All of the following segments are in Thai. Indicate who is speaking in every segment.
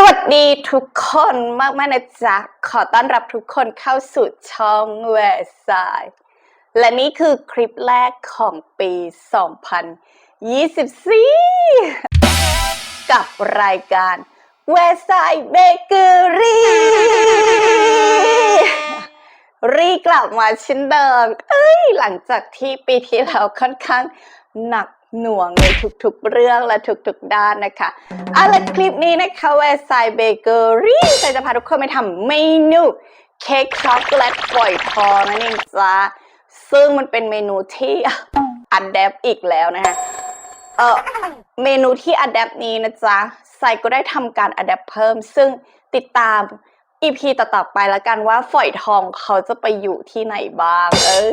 Speaker 1: สวัสดีทุกคนมากมากๆนะจ๊ะ ขอต้อนรับทุกคนเข้าสู่ช่องแวร์ซและนี่คือคลิปแรกของปี 2024 กับรายการแวร์ซเบเกอรี่รีกลับมาเช่นเดิม เอ้ย หลังจากที่ปีที่แล้วค่อนข้างหนัก หน่วงในทุกๆเรื่องและทุกๆด้านนะคะเอาละคลิปนี้นะคะแวร์ไซเบเกอรี่จะพาทุกคนไปทำเมนูเค้กช็อกโกแลตฝอยทองนั่นเองจ้าซึ่งมันเป็นเมนูที่อัดแดปอีกแล้วนะคะเออเมนูที่อัดแอปนี้นะจ๊ะไซก็ได้ทำการอัดแอปเพิ่ม ซึ่งติดตาม EP ต่อๆไปแล้วกันว่าฝอยทองเขาจะไปอยู่ที่ไหนบ้าง เอ้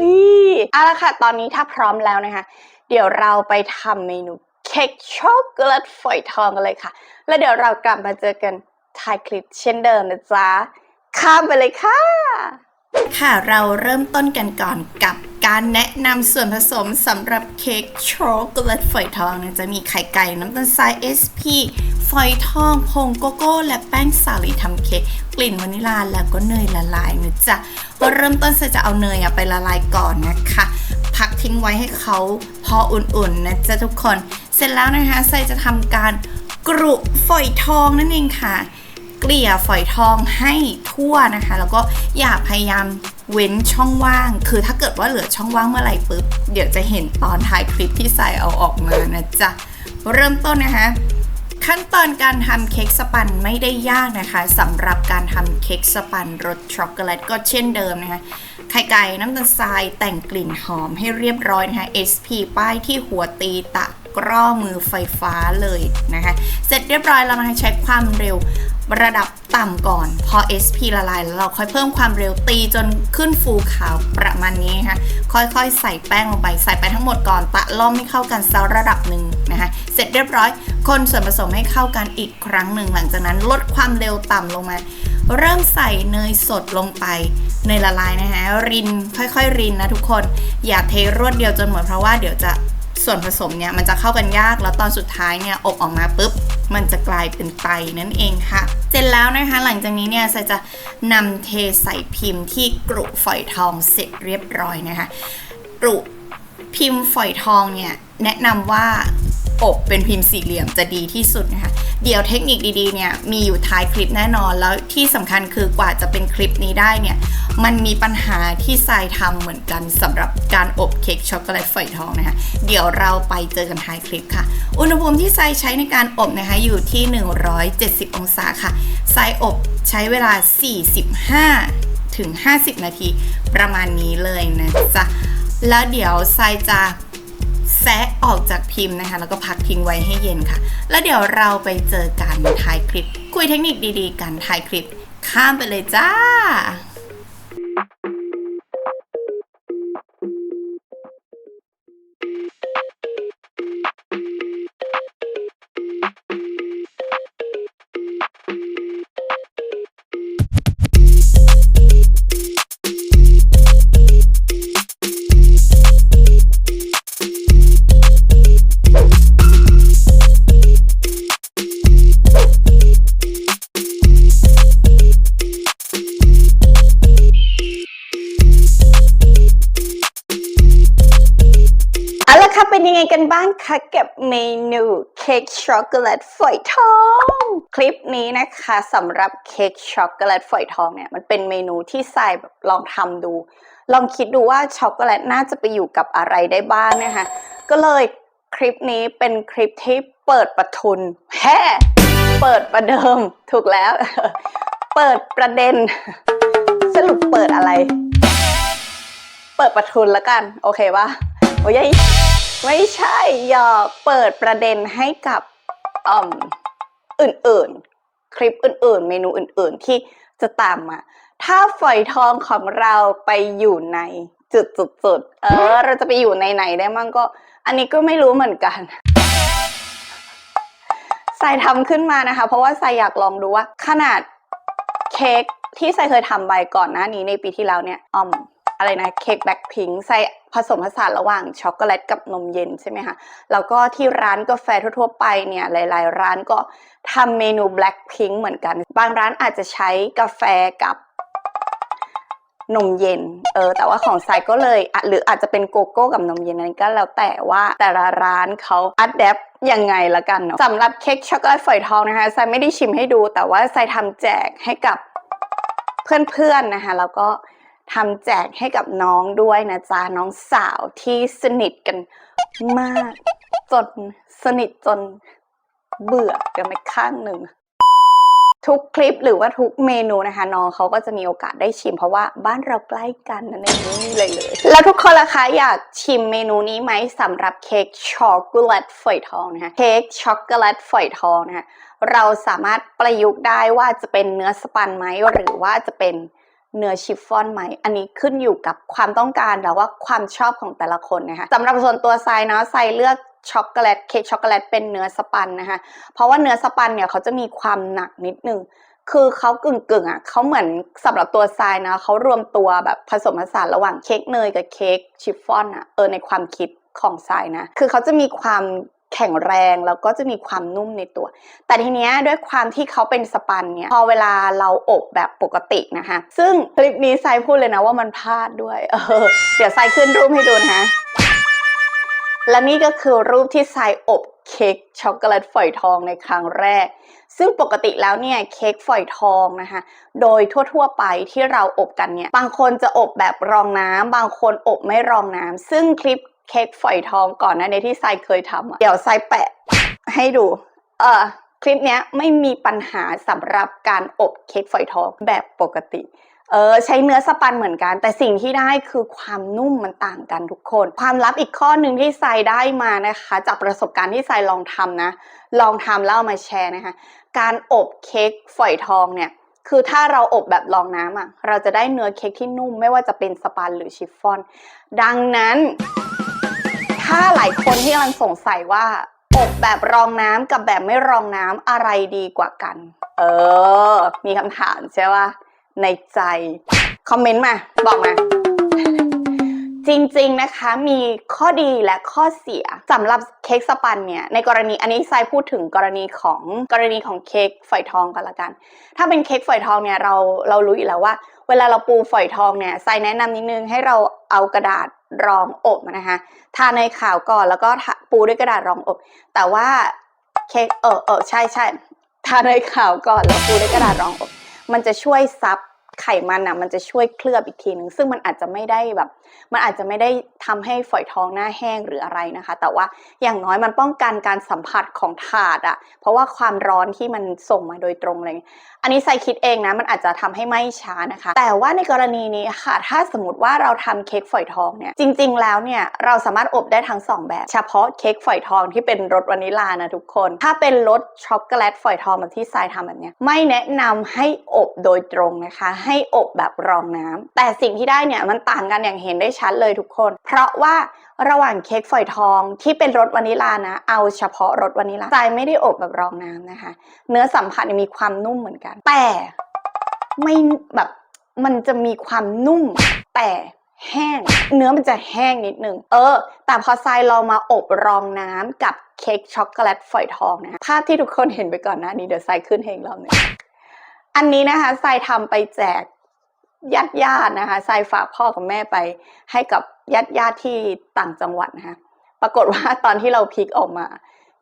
Speaker 1: ยเอาละค่ะ ตอนนี้ถ้าพร้อมแล้วนะคะ เดี๋ยวเราไปทำเมนูเค้กช็อกโกแลตฝอยทองกันเลยค่ะ แล้วเดี๋ยวเรากลับมาเจอกันท้ายคลิปเช่นเดิมนะจ๊ะ ข้ามไปเลยค่ะ
Speaker 2: ค่ะเราเริ่มต้นกันก่อนกับการแนะนำส่วนผสมสำหรับเค้กช็อกโกแลตฝอยทองนะจะมีไข่ไก่น้ำตาลทราย SP ฝอยทองผงโกโก้ และแป้งสาลีทำเค้กกลิ่นวานิลาแล้วก็เนยละลายนะจ๊ะเริ่มต้นเซจะเอาเนยไปละลายก่อนนะคะ พักทิ้งไว้ให้เขาพออุ่นๆนะจ๊ะทุกคน เสร็จแล้วนะคะไซจะทำการกรุฝอยทองนั่นเองค่ะ เกลี่ยฝอยทองให้ทั่วนะคะ แล้วก็อย่าพยายามเว้นช่องว่าง คือถ้าเกิดว่าเหลือช่องว่างเมื่อไหร่ปุ๊บ เดี๋ยวจะเห็นตอนท้ายคลิปที่ใส่เอาออกมานะจ๊ะ เริ่มต้นนะคะ ขั้นตอนการทำเค้กสปันไม่ได้ยากนะคะสำหรับการทำเค้กสปันรสช็อกโกแลตก็เช่นเดิมนะคะ ไข่ไก่น้ำตาลทรายแต่งกลิ่นหอมให้เรียบร้อยนะคะ SP ป้ายที่หัวตีตะกร้อมือไฟฟ้าเลยนะคะ เสร็จเรียบร้อยแล้วนะคะใช้ความเร็วระดับต่ำก่อน พอ SP ละลายแล้วเราค่อยเพิ่มความเร็วตีจนขึ้นฟูขาวประมาณนี้นะคะค่อยๆ ใส่แป้งลงไปใส่ไปทั้งหมดก่อนตะล่อมให้เข้ากันสักระดับหนึ่งนะคะเสร็จเรียบร้อย คนส่วนผสมให้เข้ากันอีกครั้งหนึ่งหลังจากนั้นลดความเร็วต่ำลงมา เริ่มใส่เนยสดลงไปเนยละลายนะคะรินค่อยๆ รินนะทุกคน อย่าเทรวดเดียวจนหมดเพราะว่าเดี๋ยวจะส่วนผสมเนี่ยมันจะเข้ากันยากแล้วตอนสุดท้ายเนี่ยอบออกมาปุ๊บ มันจะกลายเป็นไตนั่นเองค่ะ เสร็จแล้วนะคะหลังจากนี้เนี่ยจะนำเทใส่พิมพ์ที่กรุฝอยทองเสร็จเรียบร้อยนะคะกรุพิมพ์ฝอยทองเนี่ยแนะนำว่า อบเป็นพิมพ์สี่เหลี่ยมจะดีที่สุดนะคะ เดี๋ยวเทคนิคดีๆเนี่ยมีอยู่ท้ายคลิปแน่นอน แล้วที่สำคัญคือกว่าจะเป็นคลิปนี้ได้เนี่ยมันมีปัญหาที่ทรายทำเหมือนกันสำหรับการอบเค้กช็อกโกแลตฝอยทองนะคะเดี๋ยวเราไปเจอกันท้ายคลิปค่ะ อุณหภูมิที่ทรายใช้ในการอบนะคะอยู่ที่ 170 องศาค่ะทรายอบใช้เวลา 45 ถึง 50 นาทีประมาณนี้เลยนะจ๊ะแล้วเดี๋ยวทรายจะ แซะออกจากพิมพ์นะคะ แล้วก็พักทิ้งไว้ให้เย็นค่ะ แล้วเดี๋ยวเราไปเจอกันท้ายคลิป คุยเทคนิคดีๆ กันท้ายคลิป ข้ามไปเลยจ้า
Speaker 1: เป็นยังไงกันบ้างคะกับเมนูเค้กช็อกโกแลตฝอยทอง คลิปนี้นะคะสำหรับเค้กช็อกโกแลตฝอยทองเนี่ยมันเป็นเมนูที่ใส่แบบลองทำดู ลองคิดดูว่าช็อกโกแลตน่าจะไปอยู่กับอะไรได้บ้างนะคะก็เลยคลิปนี้เป็นคลิปที่เปิดประทุนแฮ่เปิดประเดิมถูกแล้ว เปิดประเด็น สรุปเปิดอะไร เปิดประทุนแล้วกัน โอเคปะโอ้ย ไม่ใช่หยอกเปิดประเด็นให้กับอืมอื่นๆ คลิปอื่นๆ เมนูอื่นๆ ที่จะตามมา ถ้าฝอยทองของเราไปอยู่ในจุดๆๆเออ เราจะไปอยู่ในไหนได้มั่งก็ อันนี้ก็ไม่รู้เหมือนกันทรายทำขึ้นมานะคะ เพราะว่าทรายอยากลองดูว่าขนาดเค้กที่ทรายเคยทำไปก่อนหน้านี้ในปีที่แล้วเนี่ยอืม
Speaker 2: อะไรนะเค้กแบล็คพิงค์ใส่ผสมผสานระหว่างช็อกโกแลตกับนมเย็นใช่ไหมคะแล้วก็ที่ร้านกาแฟทั่วๆไปเนี่ยหลาย ๆ ร้านก็ทำเมนูแบล็คพิงค์เหมือนกัน บางร้านอาจจะใช้กาแฟกับนมเย็น เออ แต่ว่าของไซก็เลย หรืออาจจะเป็นโกโก้กับนมเย็นนั้นก็แล้วแต่ว่าแต่ละร้านเขาอัดแอปยังไงละกันเนาะสำหรับเค้กช็อกโกแลตฝอยทองนะคะไซไม่ได้ชิมให้ดู แต่ว่าไซทำแจกให้กับเพื่อนๆนะคะ แล้วก็ ทำแจกให้กับน้องด้วยนะจ๊ะน้องสาวที่สนิทกันมากจนสนิทจนเบื่อกันไปข้างหนึ่ง ทุกคลิปหรือว่าทุกเมนูนะคะ น้องเขาก็จะมีโอกาสได้ชิมเพราะว่าบ้านเราใกล้กันนั่นเองนี่เลยเลย แล้วทุกคนล่ะคะอยากชิมเมนูนี้ไหมสำหรับเค้กช็อกโกแลตฝอยทองนะคะเค้กช็อกโกแลตฝอยทองนะคะเราสามารถประยุกต์ได้ว่าจะเป็นเนื้อสปันไหมหรือว่าจะเป็น เนื้อชิฟฟ่อนไหม อันนี้ขึ้นอยู่กับความต้องการแล้วว่าความชอบของแต่ละคนนะคะสำหรับส่วนตัวไซเนาะไซเลือกช็อกโกแลตเค้กช็อกโกแลตเป็นเนื้อสปันนะคะ เพราะว่าเนื้อสปันเนี่ยเขาจะมีความหนักนิดนึงคือเขากึ่งกึ่งๆอะเขาเหมือนสำหรับตัวทรายนะเขารวมตัวแบบผสมผสานระหว่างเค้กเนยกับเค้กชิฟฟ่อนอะเออในความคิดของทรายนะ คือเขาจะมีความ แข็งแรงแล้วก็จะมีความนุ่มในตัว แต่ทีเนี้ยด้วยความที่เขาเป็นสปันเนี่ยพอเวลาเราอบแบบปกตินะคะซึ่งคลิปนี้ทรายพูดเลยนะว่ามันพลาดด้วยเออเดี๋ยวทรายขึ้นรูปให้ดูนะคะและนี่ก็คือรูปที่ทรายอบเค้กช็อกโกแลตฝอยทองในครั้งแรก ซึ่งปกติแล้วเนี่ยเค้กฝอยทองนะคะโดยทั่วๆไปที่เราอบกันเนี่ยบางคนจะอบแบบรองน้ำบางคนอบไม่รองน้ำซึ่งคลิป เค้กฝอยทองก่อนหนะในที่ทรายเคยทำเดี๋ยวทรายแปะให้ดู เออคลิปเนี้ยไม่มีปัญหาสำหรับการอบเค้กฝอยทองแบบปกติเออใช้เนื้อสปันเหมือนกัน แต่สิ่งที่ได้คือความนุ่มมันต่างกันทุกคน ความลับอีกข้อหนึ่งที่ไซได้มานะคะ จากประสบการณ์ที่ไซลองทำนะ ลองทำแล้วมาแชร์นะคะ การอบเค้กฝอยทองเนี่ย คือถ้าเราอบแบบรองน้ำอะเราจะได้เนื้อเค้กที่นุ่มไม่ว่าจะเป็นสปันหรือชิฟฟ่อน ดังนั้น ถ้าหลายคนที่กำลังสงสัยว่าอบแบบรองน้ำกับแบบไม่รองน้ำอะไรดีกว่ากัน เออ มีคำถามใช่ปะในใจ คอมเมนต์มา บอกมา จริงๆนะคะมีข้อดีและข้อเสียสำหรับเค้กสปันเนี่ย ในกรณีอันนี้ไซพูดถึงกรณีของกรณีของเค้กฝอยทองกันละกัน ถ้าเป็นเค้กฝอยทองเนี่ยเราเรารู้อยู่แล้วว่า เวลาเราปูฝอยทองเนี่ยใส่แนะนำนิดนึงให้เราเอากระดาษรองอบนะคะทาในยขาวก่อนแล้วก็ปูด้วยกระดาษรองอบ แต่ว่าเค้กเออเออใช่ใช่ทาในยขาวก่อนแล้วปูด้วยกระดาษรองอบ มันจะช่วยซับ ไขมันอะมันจะช่วยเคลือบอีกทีหนึ่งซึ่งมันอาจจะไม่ได้แบบ มันอาจจะไม่ได้ทำให้ฝอยทองหน้าแห้งหรืออะไรนะคะ แต่ว่าอย่างน้อยมันป้องกันการสัมผัสของถาดอะ เพราะว่าความร้อนที่มันส่งมาโดยตรงเลย อันนี้ใส่คิดเองนะมันอาจจะทำให้ไหม้ช้านะคะ แต่ว่าในกรณีนี้ค่ะ ถ้าสมมติว่าเราทำเค้กฝอยทองเนี่ยจริง ๆ แล้วเนี่ยเราสามารถอบได้ทั้งสองแบบ เฉพาะเค้กฝอยทองที่เป็นรสวานิลานะทุกคน ถ้าเป็นรสช็อกโกแลตฝอยทองแบบที่ทรายทำแบบเนี้ยไม่แนะนำให้อบโดยตรงนะคะให้อบแบบรองน้ำแต่สิ่งที่ได้เนี่ยมันต่างกันอย่างเห็นได้ชัดเลยทุกคน เพราะว่าระหว่างเค้กฝอยทองที่เป็นรสวานิลานะ เอาเฉพาะรสวานิลลาทรายไม่ได้อบแบบรองน้ำนะคะ เนื้อสัมผัสมีความนุ่มเหมือนกัน แต่ไม่แบบมันจะมีความนุ่มแต่แห้ง เนื้อมันจะแห้งนิดนึง เออ แต่พอทรายเรามาอบรองน้ำกับเค้กช็อกโกแลตฝอยทองนะ ภาพที่ทุกคนเห็นไปก่อนหน้านี้เดี๋ยวทรายขึ้นให้อีกรอบหนึง อันนี้นะคะทรายทำไปแจกญาติญาตินะคะทรายฝากพ่อกับแม่ไป ให้กับญาติญาติที่ต่างจังหวัดนะคะปรากฏว่าตอนที่เราพลิกออกมา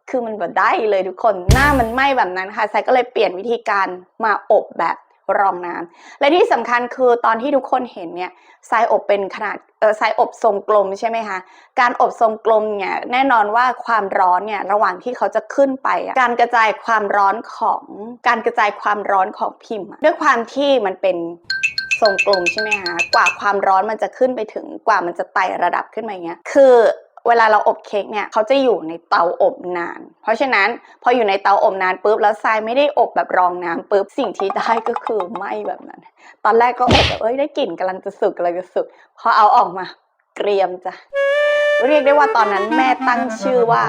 Speaker 2: คือมันแบบได้เลยทุกคนหน้ามันไหม้แบบนั้นค่ะไซก็เลยเปลี่ยนวิธีการมาอบแบบ รองน้ำและที่สำคัญคือตอนที่ทุกคนเห็นเนี่ยไซอบเป็นขนาดเออไซอบทรงกลมใช่ไหมคะการอบทรงกลมเนี่ยแน่นอนว่าความร้อนเนี่ยระหว่างที่เขาจะขึ้นไป การกระจายความร้อนของการกระจายความร้อนของพิมพ์ ด้วยความที่มันเป็นทรงกลมใช่ไหมคะกว่าความร้อนมันจะขึ้นไปถึงกว่ามันจะไต่ระดับขึ้นมาอย่างเงี้ยคือ เวลาเราอบเค้กเนี่ยเขาจะอยู่ในเตาอบนาน เพราะฉะนั้นพออยู่ในเตาอบนานปุ๊บแล้วทรายไม่ได้อบแบบรองน้ำปุ๊บสิ่งที่ได้ก็คือไหม้แบบนั้น ตอนแรกก็อบแบบเอ้ยได้กลิ่นกำลังจะสุกกำลังจะสุกพอเอาออกมาเกรียมจ้ะเรียกได้ว่าตอนนั้นแม่ตั้งชื่อว่า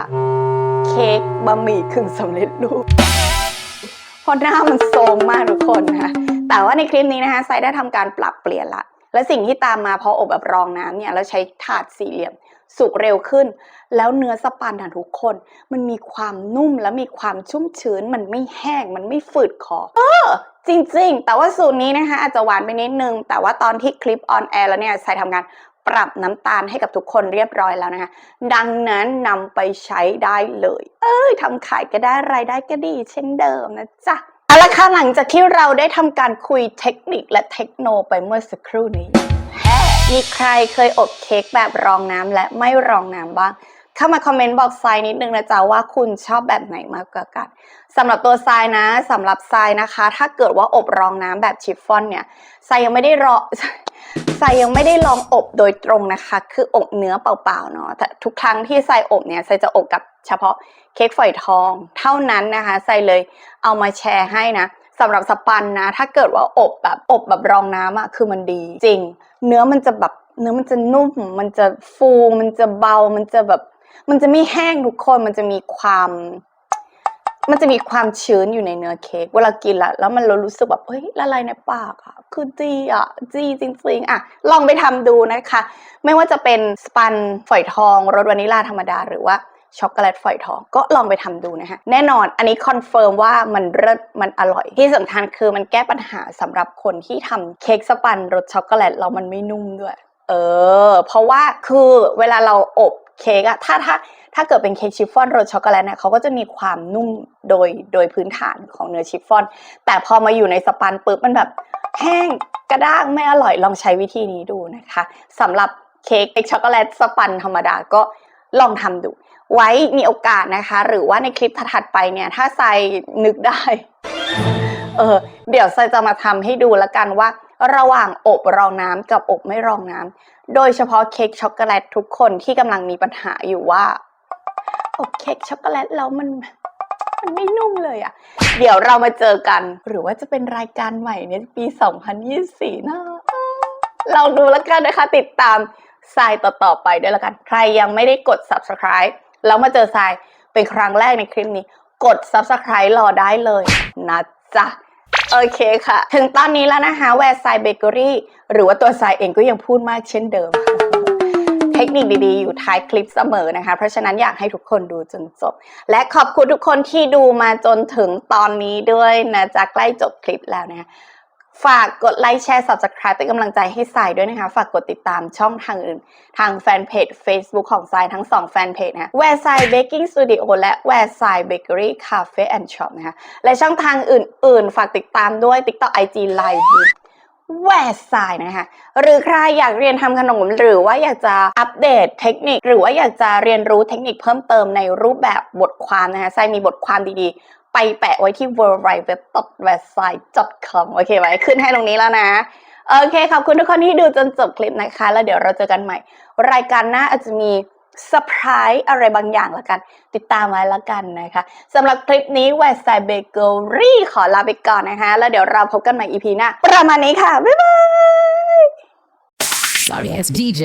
Speaker 2: เค้กบะหมี่กึ่งสำเร็จรูปเพราะหน้ามันโซมมากทุกคนนะคะแต่ว่าในคลิปนี้นะคะไซได้ทำการปรับเปลี่ยนละ และสิ่งที่ตามมาพออบแบบรองน้ำเนี่ยแล้วใช้ถาดสี่เหลี่ยม สุกเร็วขึ้น แล้วเนื้อสปันอะทุกคน มันมีความนุ่มและมีความชุ่มชื้น มันไม่แห้ง มันไม่ฝืดคอเออจริงๆ แต่ว่าสูตรนี้นะคะอาจจะหวานไปนิดนึง แต่ว่าตอนที่คลิปออนแอร์แล้วเนี่ยใส่ทำงานปรับน้ำตาลให้กับทุกคนเรียบร้อยแล้วนะคะ ดังนั้นนำไปใช้ได้เลย เอ้ยทำขายก็ได้รายได้ก็ดี เช่นเดิมนะจ๊ะเอาละค่ะหลังจากที่เราได้ทำการคุยเทคนิคและเทคโนไปเมื่อสักครู่นี้ มีใครเคยอบเค้กแบบรองน้ำและไม่รองน้ำบ้าง เข้ามาคอมเมนต์บอกทรายนิดนึงนะจ๊ะว่าคุณชอบแบบไหนมากกว่ากันสำหรับตัวทรายนะสำหรับทรายนะคะ ถ้าเกิดว่าอบรองน้ำแบบชิฟฟ่อนเนี่ยทรายยังไม่ได้รอทรายยังไม่ได้ลองอบโดยตรงนะคะ คืออบเนื้อเปล่าๆเนาะแต่ทุกครั้งที่ทรายอบเนี่ยทรายจะอบกับเฉพาะเค้กฝอยทอง เท่านั้นนะคะทรายเลยเอามาแชร์ให้นะ สำหรับสปันนะ ถ้าเกิดว่าอบแบบอบแบบรองน้ำอะคือมันดีจริง เนื้อมันจะแบบเนื้อมันจะนุ่ม มันจะฟูมันจะเบา มันจะแบบมันจะไม่แห้งทุกคนมันจะมีความ มันจะมีความชื้นอยู่ในเนื้อเค้กเวลากินละแล้วมันเรารู้สึกแบบเฮ้ยละลายในปากอะคือจีอะจีจริงๆอะลองไปทำดูนะคะ ไม่ว่าจะเป็นสปันฝอยทองรสวานิลาธรรมดาหรือว่า ช็อกโกแลตฝอยทองก็ลองไปทำดูนะคะแน่นอนอันนี้คอนเฟิร์มว่ามันเลิศมันอร่อย ที่สำคัญคือมันแก้ปัญหาสำหรับคนที่ทำเค้กสปันรสช็อกโกแลตแล้วมันไม่นุ่มด้วย เออ เพราะว่าคือเวลาเราอบเค้กอะถ้าถ้าถ้าเกิดเป็นเค้กชิฟฟ่อนรสช็อกโกแลตเนี่ยเขาก็จะมีความนุ่มโดยโดยพื้นฐานของเนื้อชิฟฟ่อน แต่พอมาอยู่ในสปันปุ๊บมันแบบแห้งกระด้างไม่อร่อยลองใช้วิธีนี้ดูนะคะสำหรับเค้กเค้กช็อกโกแลตสปันธรรมดาก็ ลองทำดู ไว้มีโอกาสนะคะ หรือว่าในคลิปถัดไปเนี่ย ถ้าใส่นึกได้ เออ เดี๋ยวใส่จะมาทำให้ดูแล้วกันว่า ระหว่างอบรองน้ำกับอบไม่รองน้ำโดยเฉพาะเค้กช็อกโกแลตทุกคนที่กำลังมีปัญหาอยู่ว่าอบเค้กช็อกโกแลตแล้วมันมันไม่นุ่มเลยอะเดี๋ยวเรามาเจอกัน หรือว่าจะเป็นรายการใหม่ในปี 2024นะลองดูแล้วกันนะคะ ติดตาม ทรายต่อๆไปด้วยแล้วกัน ใครยังไม่ได้กด subscribe แล้วมาเจอทรายเป็นครั้งแรกในคลิปนี้ กด subscribe รอได้เลยนะจ๊ะโอเคค่ะ ถึงตอนนี้แล้วนะคะแวร์ไซเบเกอรี่หรือว่าตัวทรายเองก็ยังพูดมากเช่นเดิม เทคนิคดีๆ อยู่ท้ายคลิปเสมอนะคะ เพราะฉะนั้นอยากให้ทุกคนดูจนจบ และขอบคุณทุกคนที่ดูมาจนถึงตอนนี้ด้วยนะจ๊ะใกล้จบคลิปแล้วนะคะ ฝากกดไลค์แชร์ subscribe เป็นกำลังใจให้สายด้วยนะคะ ฝากกดติดตามช่องทางอื่น ทางแฟนเพจ Facebook ของสายทั้ง2แฟนเพจนะคะ w e r e s i d e Baking Studio และ w e r e s i d e Bakery Cafe and Shop นะคะและช่องทางอื่น ๆ ฝากติดตามด้วย TikTok IG Live แวร์ไซน์นะคะหรือใครอยากเรียนทำขนมหรือว่าอยากจะอัปเดตเทคนิค หรือว่าอยากจะเรียนรู้เทคนิคเพิ่มเติมในรูปแบบบทความนะคะไซมีบทความดีๆ ไปแปะไว้ที่ w w w w e b s i t e c o m โอเคไว้ขึ้นให้ตรงนี้แล้วนะ โอเค ขอบคุณทุกคนที่ดูจนจบคลิปนะคะ แล้วเดี๋ยวเราเจอกันใหม่ รายการหน้าอาจจะมีเซอร์ไพรส์อะไรบางอย่างละกัน ติดตามไว้ละกันนะคะสำหรับคลิปนี้ West Side Bakery ขอลาไปก่อนนะคะ แล้วเดี๋ยวเราพบกันใหม่ EP หน้า ประมาณนี้ค่ะ บ๊ายบาย
Speaker 3: Sorry as DJ.